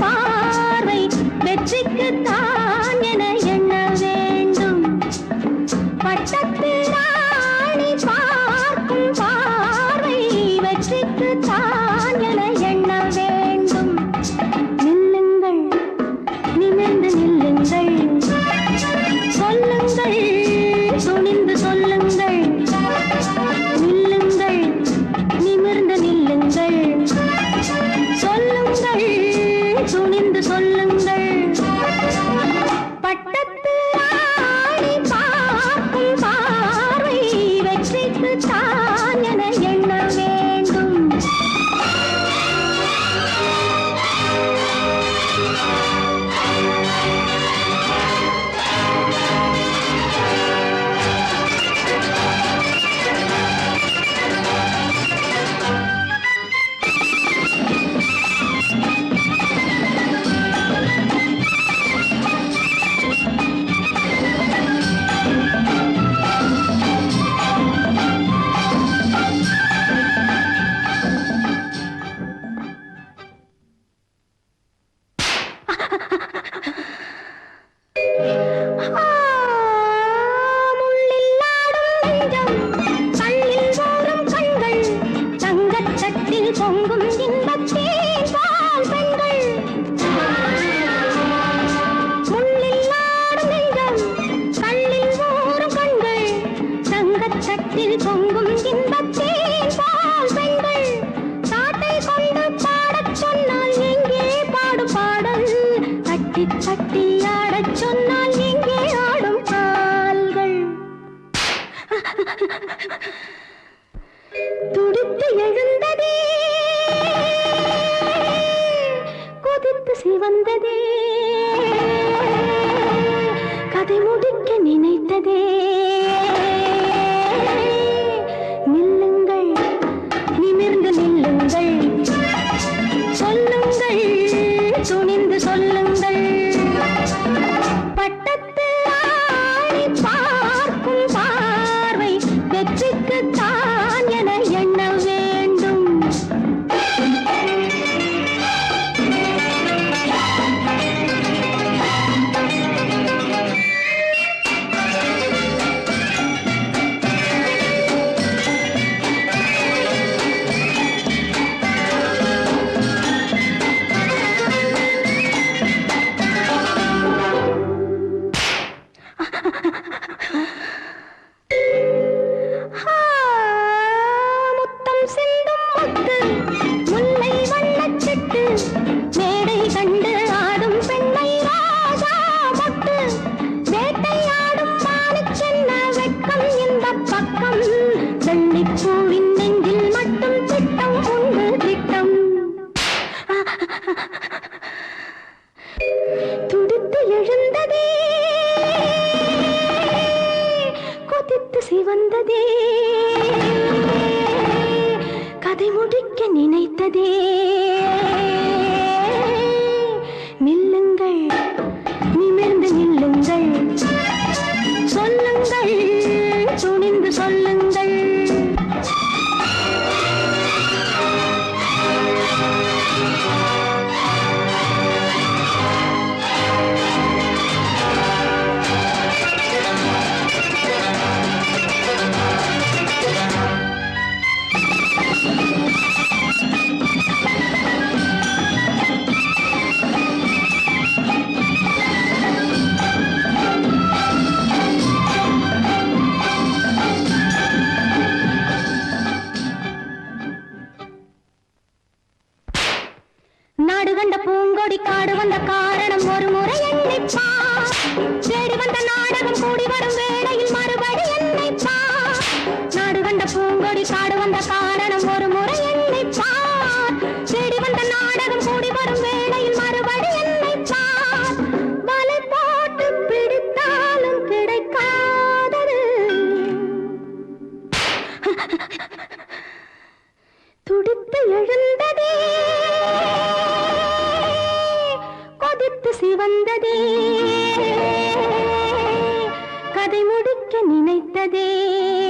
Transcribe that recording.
பார்வை வெற்றிக்கு தான் என எண்ண வேண்டும். பட்டத்து ராணி பார்க்கும் பார்வை வெற்றிக்கு தான் சிவந்ததே. பக்கம் வெள்ளிப்பூவின் நெஞ்சில் மட்டும் திட்டம் உண்டு திட்டம். துடித்து எழுந்ததே கொதித்து சிவந்ததே கதை முடிக்க நினைத்ததே. நாடு கண்ட பூங்கொடி காடு வந்த காரணம் ஒரு முறை என்னை செடி வந்த நாடகம் கூடி வரும் வந்ததே. கதை முடிக்க நினைத்ததே.